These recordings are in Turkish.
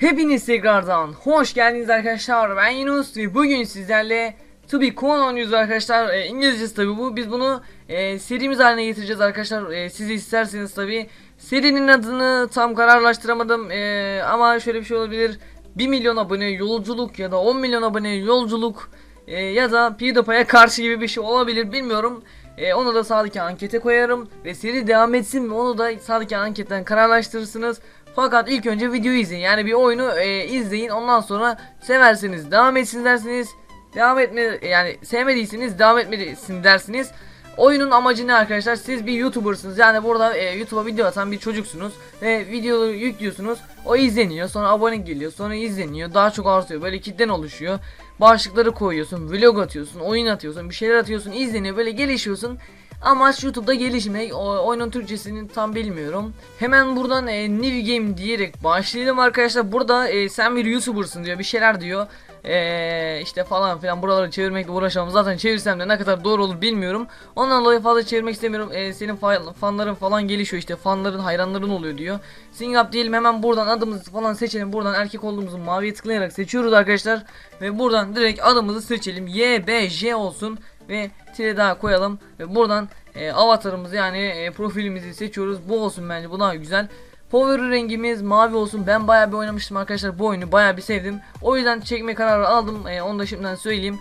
Hepiniz tekrardan hoş geldiniz arkadaşlar. Ben Yunus ve bugün sizlerle To Be Cool oynuyoruz arkadaşlar. E, İngilizcesi tabi bu. Biz bunu e, serimiz haline getireceğiz arkadaşlar. E, siz isterseniz tabi. Serinin adını tam kararlaştıramadım. E, ama şöyle bir şey olabilir. 1 milyon abone yolculuk ya da 10 milyon abone yolculuk e, ya da PewDiePie'ye karşı gibi bir şey olabilir bilmiyorum. E, onu da sağdaki ankete koyarım ve seri devam etsin mi onu da sağdaki anketten kararlaştırırsınız. Fakat ilk önce videoyu izleyin. Yani bir oyunu e, izleyin. Ondan sonra severseniz devam etsin dersiniz. Devam etme yani sevmediyseniz devam etmelisin dersiniz. Oyunun amacı ne arkadaşlar? Siz bir YouTuber'sınız. Yani burada e, YouTube'a video atan bir çocuksunuz ve videoyu yüklüyorsunuz. O izleniyor. Sonra abone geliyor. Sonra izleniyor. Daha çok artıyor. Böyle kitlen oluşuyor. Başlıkları koyuyorsun. Vlog atıyorsun. Oyun atıyorsun. Bir şeyler atıyorsun. izleniyor. Böyle gelişiyorsun. Amaç YouTube'da gelişmek. Oyunun Türkçesini tam bilmiyorum. Hemen buradan e, New Game diyerek başlayalım arkadaşlar. Burada e, sen bir YouTuber'sın diyor. Bir şeyler diyor. E, işte falan filan buraları çevirmekle uğraşamam. Zaten çevirsem de ne kadar doğru olur bilmiyorum. Ondan dolayı fazla çevirmek istemiyorum. E, senin fa- fanların falan gelişiyor işte. Fanların hayranların oluyor diyor. Sing up diyelim hemen buradan adımızı falan seçelim. Buradan erkek olduğumuzu maviye tıklayarak seçiyoruz arkadaşlar. Ve buradan direkt adımızı seçelim. Y, olsun ve tire daha koyalım ve buradan e, avatarımızı yani e, profilimizi seçiyoruz. Bu olsun bence bu daha güzel. Power rengimiz mavi olsun. Ben bayağı bir oynamıştım arkadaşlar bu oyunu bayağı bir sevdim. O yüzden çekme kararı aldım. E, onu da şimdiden söyleyeyim.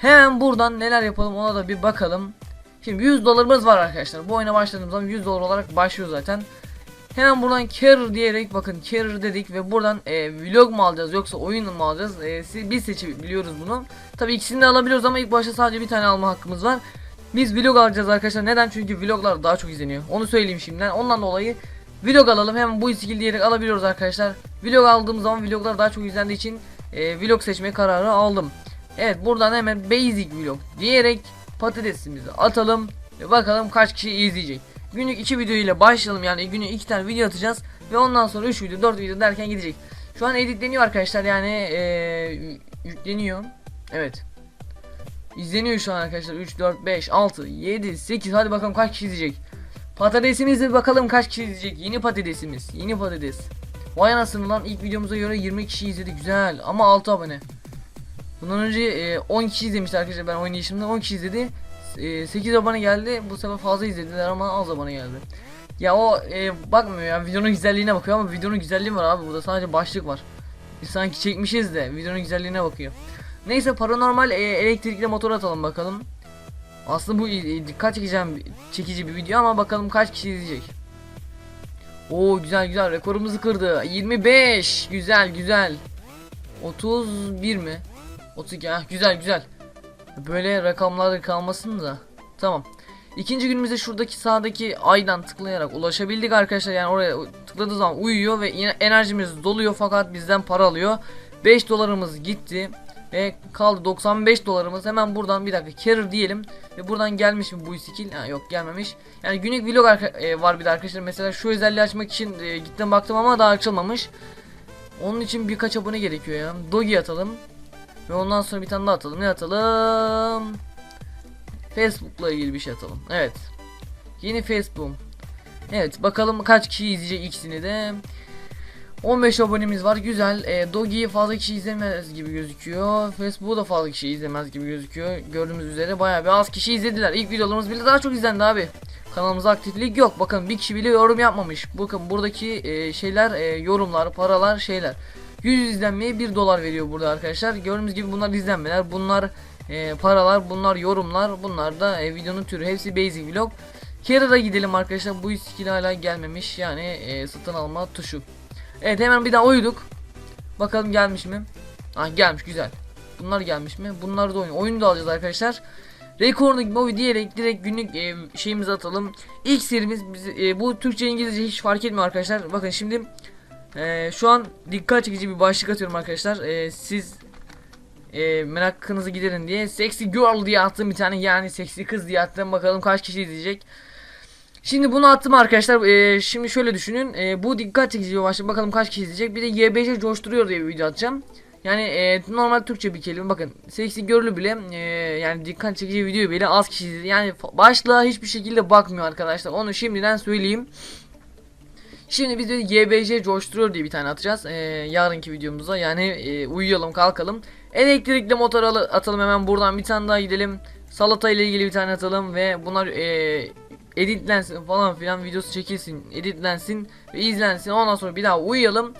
Hemen buradan neler yapalım ona da bir bakalım. Şimdi 100 dolarımız var arkadaşlar. Bu oyuna başladığımız zaman 100 dolar olarak başlıyor zaten. Hemen buradan carrier diyerek bakın carrier dedik ve buradan e, vlog mu alacağız yoksa oyun mu alacağız? E, biz seçebiliyoruz bunu. Tabii ikisini de alabiliyoruz ama ilk başta sadece bir tane alma hakkımız var. Biz vlog alacağız arkadaşlar. Neden? Çünkü vloglar daha çok izleniyor. Onu söyleyeyim şimdiden. Ondan dolayı vlog alalım. Hemen bu skill diyerek alabiliyoruz arkadaşlar. Vlog aldığımız zaman vloglar daha çok izlendiği için e, vlog seçme kararı aldım. Evet buradan hemen basic vlog diyerek patatesimizi atalım ve bakalım kaç kişi izleyecek. Günlük 2 video ile başlayalım yani günlük 2 tane video atacağız ve ondan sonra 3 video 4 video derken gidecek. Şu an editleniyor arkadaşlar yani eee, yükleniyor. Evet. İzleniyor şu an arkadaşlar 3 4 5 6 7 8 hadi bakalım kaç kişi izleyecek. Patatesimize bakalım kaç kişi izleyecek. Yeni patatesimiz. Yeni patates. Vay anasını lan ilk videomuza göre 20 kişi izledi güzel ama 6 abone. Bundan önce e, 10 kişi izlemişti arkadaşlar ben oynayışımda 10 kişi izledi. E, 8 abone geldi bu sefer fazla izlediler ama az abone geldi. Ya o e, bakmıyor ya videonun güzelliğine bakıyor ama videonun güzelliği var abi burada sadece başlık var. Sanki çekmişiz de videonun güzelliğine bakıyor. Neyse paranormal e, elektrikli motor atalım bakalım. Aslında bu e, dikkat çekeceğim çekici bir video ama bakalım kaç kişi izleyecek. Oo güzel güzel rekorumuzu kırdı. 25 güzel güzel. 31 mi? 32 ah güzel güzel. Böyle rakamlar kalmasın da. Tamam. İkinci günümüzde şuradaki sağdaki aydan tıklayarak ulaşabildik arkadaşlar. Yani oraya tıkladığı zaman uyuyor ve enerjimiz doluyor fakat bizden para alıyor. 5 dolarımız gitti. Ve kaldı 95 dolarımız. Hemen buradan bir dakika carrier diyelim. Ve buradan gelmiş mi bu skill? Ha, yok gelmemiş. Yani günlük vlog e, var bir de arkadaşlar. Mesela şu özelliği açmak için e, gittim baktım ama daha açılmamış. Onun için birkaç abone gerekiyor ya. Dogi atalım. Ve ondan sonra bir tane daha atalım. Ne atalım? Facebook'la ilgili bir şey atalım. Evet. Yeni Facebook. Evet bakalım kaç kişi izleyecek ikisini de. 15 abonemiz var güzel. E, Dogi'yi fazla kişi izlemez gibi gözüküyor. Facebook'u da fazla kişi izlemez gibi gözüküyor. Gördüğümüz üzere bayağı bir az kişi izlediler. İlk videolarımız bile daha çok izlendi abi. Kanalımıza aktiflik yok. Bakın bir kişi bile yorum yapmamış. Bakın buradaki e, şeyler e, yorumlar, paralar, şeyler. 100 izlenmeye 1 dolar veriyor burada arkadaşlar. Gördüğünüz gibi bunlar izlenmeler, bunlar e, paralar, bunlar yorumlar, bunlar da e, videonun türü. Hepsi basic vlog. Carrier'a gidelim arkadaşlar. Bu skill hala gelmemiş. Yani e, satın alma tuşu. Evet hemen bir daha uyuduk. Bakalım gelmiş mi? Ah gelmiş güzel. Bunlar gelmiş mi? Bunlar da oyun. Oyunu da alacağız arkadaşlar. Recording movie diyerek direkt günlük e, şeyimizi atalım. İlk serimiz biz, e, bu Türkçe İngilizce hiç fark etmiyor arkadaşlar. Bakın şimdi e, şu an dikkat çekici bir başlık atıyorum arkadaşlar. E, siz e, merakınızı giderin diye sexy girl diye attım bir tane yani seksi kız diye attım bakalım kaç kişi izleyecek. Şimdi bunu attım arkadaşlar. Ee, şimdi şöyle düşünün. Ee, bu dikkat çekici bir başlık. Bakalım kaç kişi izleyecek. Bir de Y5'e coşturuyor diye bir video atacağım. Yani e, normal Türkçe bir kelime. Bakın seksi görülü bile e, yani dikkat çekici video bile az kişi izledi. Yani başlığa hiçbir şekilde bakmıyor arkadaşlar. Onu şimdiden söyleyeyim. Şimdi biz de YBJ coşturuyor diye bir tane atacağız. Ee, yarınki videomuzda yani e, uyuyalım kalkalım. Elektrikli motor alı- atalım hemen buradan bir tane daha gidelim. Salata ile ilgili bir tane atalım ve bunlar e, editlensin falan filan videosu çekilsin, editlensin ve izlensin. Ondan sonra bir daha uyuyalım.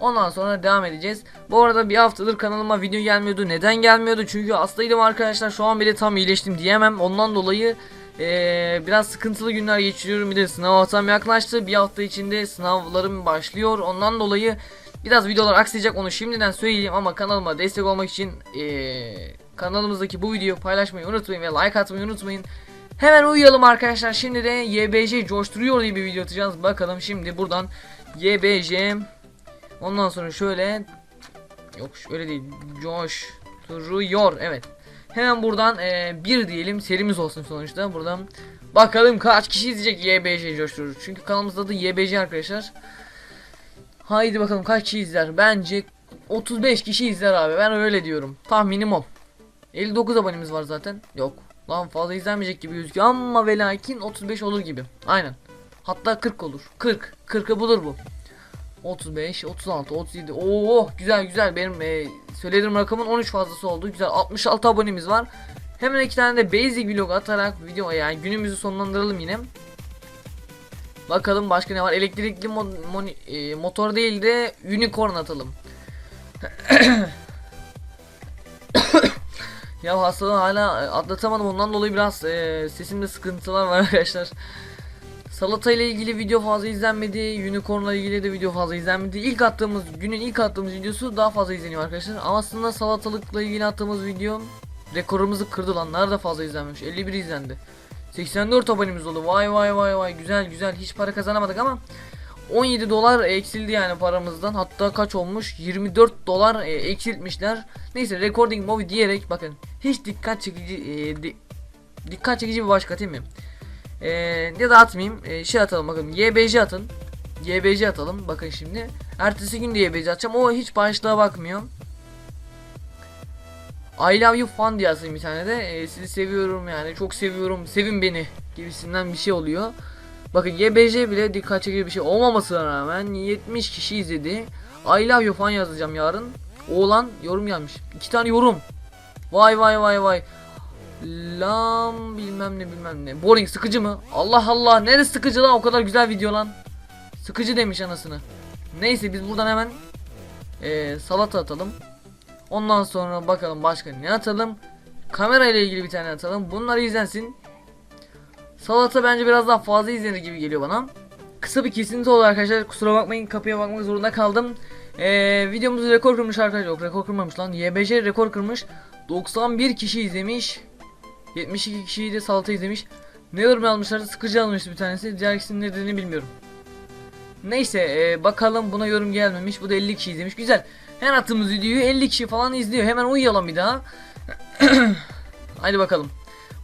Ondan sonra devam edeceğiz. Bu arada bir haftadır kanalıma video gelmiyordu. Neden gelmiyordu? Çünkü hastaydım arkadaşlar. Şu an bile tam iyileştim diyemem. Ondan dolayı eee, biraz sıkıntılı günler geçiriyorum. Bir de sınav haftam yaklaştı. Bir hafta içinde sınavlarım başlıyor. Ondan dolayı biraz videolar aksayacak onu şimdiden söyleyeyim. Ama kanalıma destek olmak için eee, kanalımızdaki bu videoyu paylaşmayı unutmayın ve like atmayı unutmayın. Hemen uyuyalım arkadaşlar. Şimdi de YBJ coşturuyor diye bir video atacağız. Bakalım şimdi buradan YBJ Ondan sonra şöyle yok öyle değil. Coşturuyor. Evet. Hemen buradan e, bir diyelim serimiz olsun sonuçta. Buradan bakalım kaç kişi izleyecek YBJ coşturur. Çünkü kanalımızda adı YBJ arkadaşlar. Haydi bakalım kaç kişi izler. Bence 35 kişi izler abi. Ben öyle diyorum. Tahminim o. 59 abonemiz var zaten. Yok. Lan fazla izlenmeyecek gibi gözüküyor ama ve lakin 35 olur gibi. Aynen. Hatta 40 olur. 40. 40'ı bulur bu. 35, 36, 37. Oo güzel güzel. Benim e, söylediğim rakamın 13 fazlası oldu. Güzel. 66 abonemiz var. Hemen iki tane de basic vlog atarak video yani günümüzü sonlandıralım yine. Bakalım başka ne var? Elektrikli mo- moni- e, motor değil de unicorn atalım. ya hastalığı hala e, atlatamadım ondan dolayı biraz e, sesimde sıkıntılar var arkadaşlar. Salata ile ilgili video fazla izlenmedi. Unicorn'la ilgili de video fazla izlenmedi. İlk attığımız günün ilk attığımız videosu daha fazla izleniyor arkadaşlar. Ama aslında salatalıkla ilgili attığımız video rekorumuzu kırdı lan. Nerede fazla izlenmiş? 51 izlendi. 84 abonemiz oldu. Vay vay vay vay güzel güzel. Hiç para kazanamadık ama 17 dolar eksildi yani paramızdan. Hatta kaç olmuş? 24 dolar e, eksiltmişler. Neyse recording movie diyerek bakın hiç dikkat çekici e, di- dikkat çekici bir başka atayım mı? Ee, ya da atmayayım. Ee, şey atalım bakalım. YBJ atın. YBJ atalım. Bakın şimdi. Ertesi gün de YBJ atacağım. O hiç başlığa bakmıyor. I love you fan diye bir tane de. Ee, sizi seviyorum yani. Çok seviyorum. Sevin beni. Gibisinden bir şey oluyor. Bakın YBJ bile dikkat çekici bir şey olmamasına rağmen 70 kişi izledi. I love you fan yazacağım yarın. Oğlan yorum gelmiş. İki tane yorum. Vay vay vay vay. Lam bilmem ne bilmem ne. Boring sıkıcı mı? Allah Allah neresi sıkıcı lan o kadar güzel video lan. Sıkıcı demiş anasını. Neyse biz buradan hemen eee, salata atalım. Ondan sonra bakalım başka ne atalım. Kamera ile ilgili bir tane atalım. Bunlar izlensin. Salata bence biraz daha fazla izlenir gibi geliyor bana. Kısa bir kesinti oldu arkadaşlar. Kusura bakmayın kapıya bakmak zorunda kaldım. Ee, videomuz rekor kırmış arkadaşlar. Yok rekor kırmamış lan. YBJ rekor kırmış. 91 kişi izlemiş. 72 kişiyi de salata izlemiş. Ne yorum almışlardı? Sıkıcı almıştı bir tanesi. Diğer ikisinin nedenini bilmiyorum. Neyse e, bakalım buna yorum gelmemiş. Bu da 50 kişi izlemiş. Güzel. Her attığımız videoyu 50 kişi falan izliyor. Hemen uyuyalım bir daha. Haydi bakalım.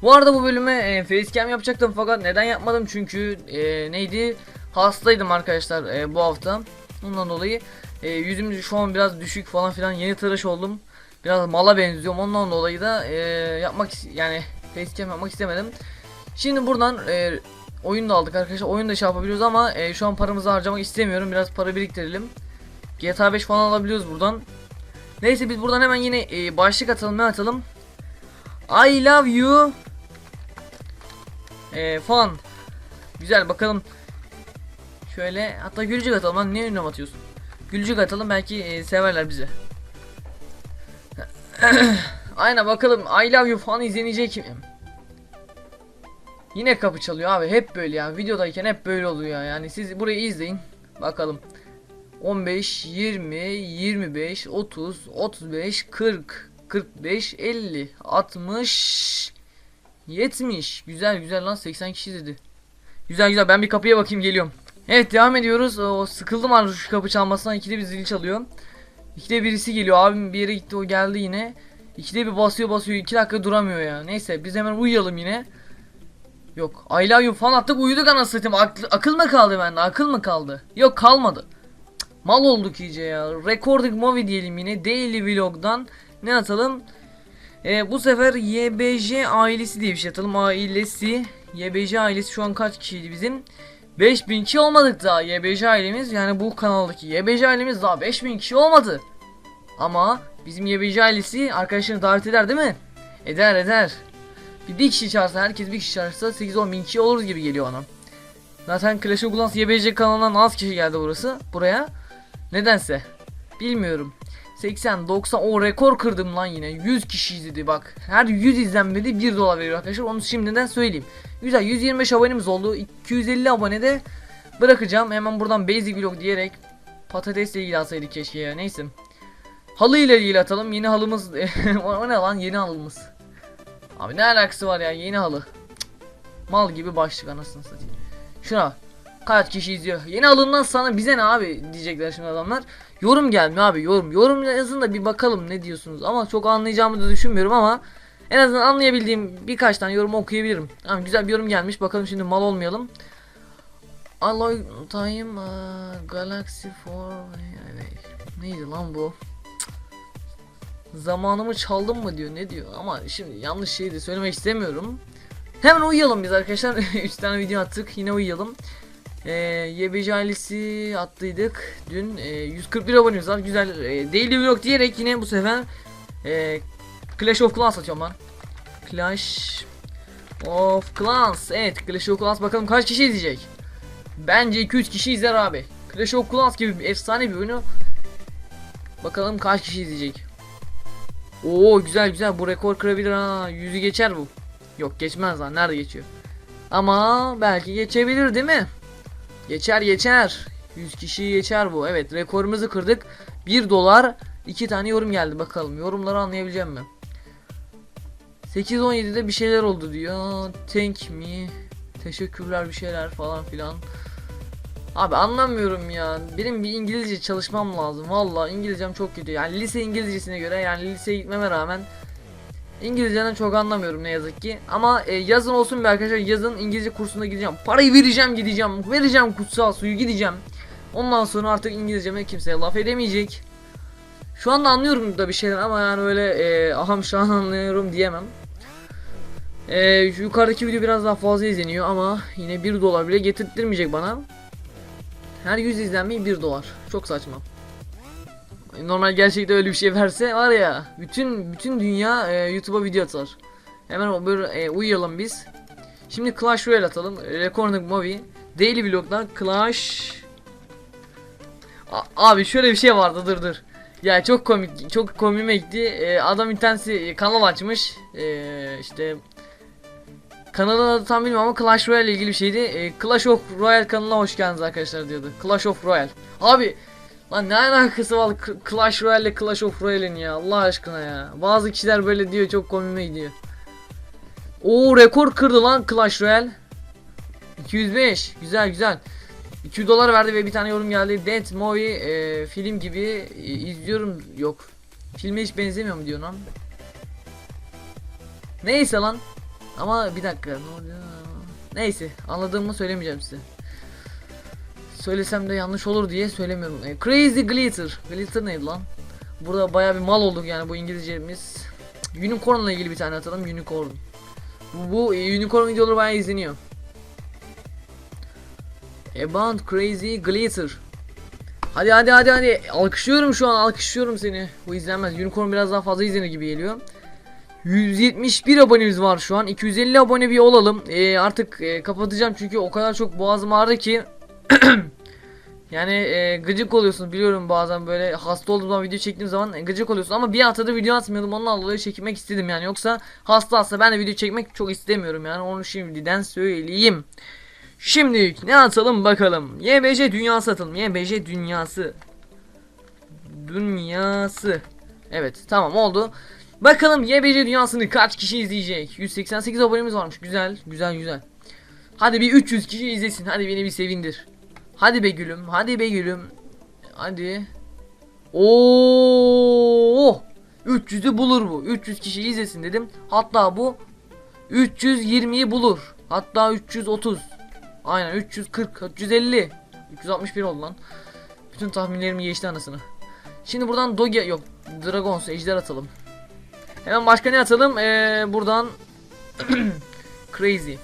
Bu arada bu bölüme e, facecam yapacaktım fakat neden yapmadım? Çünkü e, neydi? Hastaydım arkadaşlar e, bu hafta. Ondan dolayı e, yüzüm şu an biraz düşük falan filan yeni tıraş oldum. Biraz mala benziyorum. Ondan dolayı da e, yapmak yani facecam yapmak istemedim. Şimdi buradan e, oyun da aldık arkadaşlar. Oyun da şey yapabiliyoruz ama e, şu an paramızı harcamak istemiyorum. Biraz para biriktirelim. GTA 5 falan alabiliyoruz buradan. Neyse biz buradan hemen yine e, başlık atalım ne atalım? I love you e, falan. Güzel bakalım. Şöyle hatta gülücük atalım lan niye ünlem atıyorsun? Gülücük atalım belki e, severler bizi. Aynen bakalım I love you falan izlenecek mi? Yine kapı çalıyor abi hep böyle ya videodayken hep böyle oluyor yani siz burayı izleyin bakalım 15 20 25 30 35 40 45 50 60 70 güzel güzel lan. 80 kişi dedi Güzel güzel. Ben bir kapıya bakayım geliyorum. Evet devam ediyoruz. O sıkıldım artık şu kapı çalmasından. İkide bir zil çalıyor. İkide birisi geliyor. Abim bir yere gitti o geldi yine. İkide bir basıyor basıyor. 2 dakika duramıyor ya. Neyse biz hemen uyuyalım yine. Yok I love you attık uyuduk anasını satayım. Akıl, akıl mı kaldı bende? Akıl mı kaldı? Yok kalmadı. Cık, Mal olduk iyice ya. Recording movie diyelim yine. Daily vlogdan Ne atalım ee, Bu sefer YBJ ailesi diye bir şey atalım ailesi YBJ ailesi şu an kaç kişiydi bizim 5000 kişi olmadık daha YBC ailemiz yani bu kanaldaki YBC ailemiz daha 5000 kişi olmadı. Ama bizim YBC ailesi arkadaşlarını davet eder değil mi? Eder eder. Bir, bir kişi çağırsa herkes bir kişi çağırsa 8-10 bin kişi oluruz gibi geliyor bana. Zaten Clash of Clans YBC kanalından az kişi geldi burası buraya. Nedense. Bilmiyorum. 80 90 o rekor kırdım lan yine. 100 kişi izledi bak. Her 100 izlenmedi 1 dolar veriyor arkadaşlar. Onu şimdiden söyleyeyim. Güzel 125 abonemiz oldu. 250 abonede bırakacağım. Hemen buradan basic vlog diyerek patatesle ilgili atsaydık keşke ya. Neyse. Halı ile ilgili atalım. Yeni halımız o ne lan yeni halımız. Abi ne alakası var ya yeni halı. Mal gibi başlık anasını satayım. Şuna kaç kişi izliyor. Yeni halından sana bize ne abi diyecekler şimdi adamlar. Yorum gelmiyor abi yorum. Yorum yazın da bir bakalım ne diyorsunuz. Ama çok anlayacağımı da düşünmüyorum ama en azından anlayabildiğim birkaç tane yorum okuyabilirim. Tamam güzel bir yorum gelmiş. Bakalım şimdi mal olmayalım. Alloy Time uh, Galaxy 4 Neydi lan bu? Zamanımı çaldın mı diyor ne diyor ama şimdi yanlış şey de söylemek istemiyorum. Hemen uyuyalım biz arkadaşlar. 3 tane video attık yine uyuyalım. Ee, YBC attıydık. Dün e, 141 abonemiz var. Güzel e, daily vlog diyerek yine bu sefer e, Clash of Clans atıyorum ben. Clash of Clans. Evet Clash of Clans. Bakalım kaç kişi izleyecek? Bence 200 kişi izler abi. Clash of Clans gibi bir efsane bir oyunu. Bakalım kaç kişi izleyecek? Oo güzel güzel. Bu rekor kırabilir ha. Yüzü geçer bu. Yok geçmez lan. Nerede geçiyor? Ama belki geçebilir değil mi Geçer geçer. 100 kişiyi geçer bu. Evet rekorumuzu kırdık. 1 dolar 2 tane yorum geldi bakalım. Yorumları anlayabileceğim mi? 8-17'de bir şeyler oldu diyor. Thank me. Teşekkürler bir şeyler falan filan. Abi anlamıyorum ya. Benim bir İngilizce çalışmam lazım. Valla İngilizcem çok kötü. Yani lise İngilizcesine göre yani liseye gitmeme rağmen İngilizceden çok anlamıyorum ne yazık ki. Ama e, yazın olsun bir arkadaşlar yazın İngilizce kursuna gideceğim. Parayı vereceğim gideceğim. Vereceğim kutsal suyu gideceğim. Ondan sonra artık İngilizceme kimseye laf edemeyecek. Şu anda anlıyorum da bir şeyler ama yani öyle e, aham şu an anlıyorum diyemem. E, yukarıdaki video biraz daha fazla izleniyor ama yine 1 dolar bile getirttirmeyecek bana. Her 100 izlenmeyi 1 dolar. Çok saçma. Normal gerçekte öyle bir şey verse var ya bütün bütün dünya e, YouTube'a video atar. Hemen böyle e, uyuyalım biz. Şimdi Clash Royale atalım. Recording Movie. Daily Vlog'dan Clash A- Abi şöyle bir şey vardı dur dur. Ya çok komik çok komime gitti. E, adam interneti kanal açmış. E, işte Kanalın adı tam bilmiyorum ama Clash Royale ile ilgili bir şeydi. E, Clash of Royale kanalına hoş geldiniz arkadaşlar diyordu. Clash of Royale. Abi Lan ne alakası var Clash Royale ile Clash of Royale'in ya Allah aşkına ya. Bazı kişiler böyle diyor çok komime gidiyor. Oo rekor kırdı lan Clash Royale. 205 güzel güzel. 200 dolar verdi ve bir tane yorum geldi. Dead Movie e, film gibi e, izliyorum yok. Filme hiç benzemiyor mu diyor lan. Neyse lan. Ama bir dakika ne oluyor? Neyse anladığımı söylemeyeceğim size. Söylesem de yanlış olur diye söylemiyorum. E, Crazy Glitter. Glitter neydi lan? Burada baya bir mal olduk yani bu İngilizcemiz. Unicorn'la ilgili bir tane atalım. Unicorn. Bu, bu e, Unicorn videoları baya izleniyor. About Crazy Glitter. Hadi hadi hadi hadi. Alkışlıyorum şu an alkışlıyorum seni. Bu izlenmez. Unicorn biraz daha fazla izlenir gibi geliyor. 171 abonemiz var şu an. 250 abone bir olalım. E, artık e, kapatacağım çünkü o kadar çok boğazım ağrı ki yani e, gıcık oluyorsun biliyorum bazen böyle hasta olduğum zaman video çektiğim zaman e, gıcık oluyorsun ama bir haftada video atmıyordum ondan dolayı çekmek istedim yani yoksa hasta hasta ben de video çekmek çok istemiyorum yani onu şimdiden söyleyeyim. Şimdi ne atalım bakalım. YBC dünyası atalım. YBC dünyası. Dünyası. Evet tamam oldu. Bakalım YBC dünyasını kaç kişi izleyecek? 188 abonemiz varmış. Güzel, güzel, güzel. Hadi bir 300 kişi izlesin. Hadi beni bir sevindir. Hadi be gülüm. Hadi be gülüm. Hadi. Oo! 300'ü bulur bu. 300 kişi izlesin dedim. Hatta bu 320'yi bulur. Hatta 330. Aynen 340, 350. 361 oldu lan. Bütün tahminlerim geçti anasını. Şimdi buradan Doge yok. Dragons ejder atalım. Hemen başka ne atalım? Ee, buradan Crazy.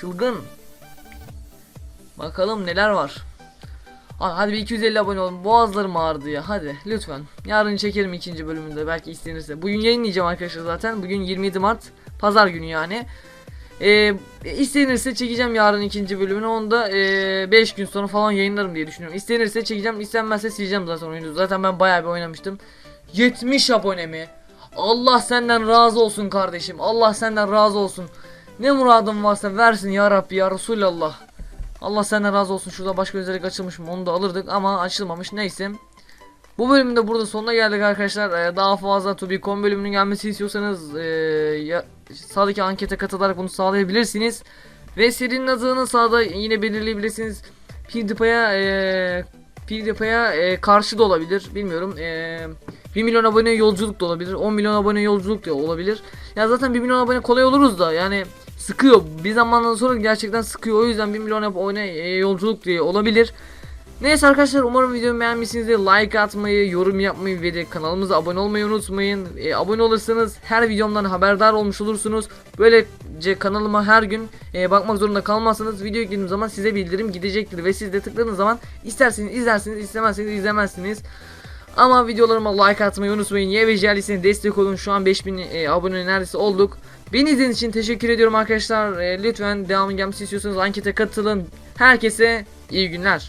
Çılgın. Bakalım neler var. Hadi bir 250 abone olun. Boğazlarım ağrıdı ya. Hadi lütfen. Yarın çekerim ikinci bölümünde belki istenirse. Bugün yayınlayacağım arkadaşlar zaten. Bugün 27 Mart. Pazar günü yani. Ee, istenirse çekeceğim yarın ikinci bölümünü. Onu da 5 gün sonra falan yayınlarım diye düşünüyorum. İstenirse çekeceğim. istenmezse sileceğim zaten oyunu. Zaten ben bayağı bir oynamıştım. 70 abone? Allah senden razı olsun kardeşim. Allah senden razı olsun. Ne muradın varsa versin ya Rabbi ya Resulallah. Allah senden razı olsun. Şurada başka özellik açılmış mı onu da alırdık ama açılmamış. Neyse. Bu bölümün de burada sonuna geldik arkadaşlar. Ee, daha fazla Tubicon bölümünün gelmesi istiyorsanız ee, ya, sağdaki ankete katılarak bunu sağlayabilirsiniz. Ve serinin adını sağda yine belirleyebilirsiniz. Ee, PewDiePie'ya ee, karşı da olabilir. Bilmiyorum. Ee, 1 milyon abone yolculuk da olabilir. 10 milyon abone yolculuk da olabilir. Ya zaten 1 milyon abone kolay oluruz da yani sıkıyor. Bir zamandan sonra gerçekten sıkıyor. O yüzden 1 milyon abone e, yolculuk diye olabilir. Neyse arkadaşlar umarım videomu beğenmişsinizdir. Like atmayı, yorum yapmayı ve de kanalımıza abone olmayı unutmayın. E, abone olursanız her videomdan haberdar olmuş olursunuz. Böylece kanalıma her gün e, bakmak zorunda kalmazsanız video yüklediğim zaman size bildirim gidecektir. Ve siz de tıkladığınız zaman isterseniz izlersiniz, istemezseniz izlemezsiniz. Ama videolarıma like atmayı unutmayın. Ye ve Jelly'sine destek olun. Şu an 5000 e, abone neredeyse olduk. Beni izlediğiniz için teşekkür ediyorum arkadaşlar. E, lütfen devamın gelmesi istiyorsanız ankete katılın. Herkese iyi günler.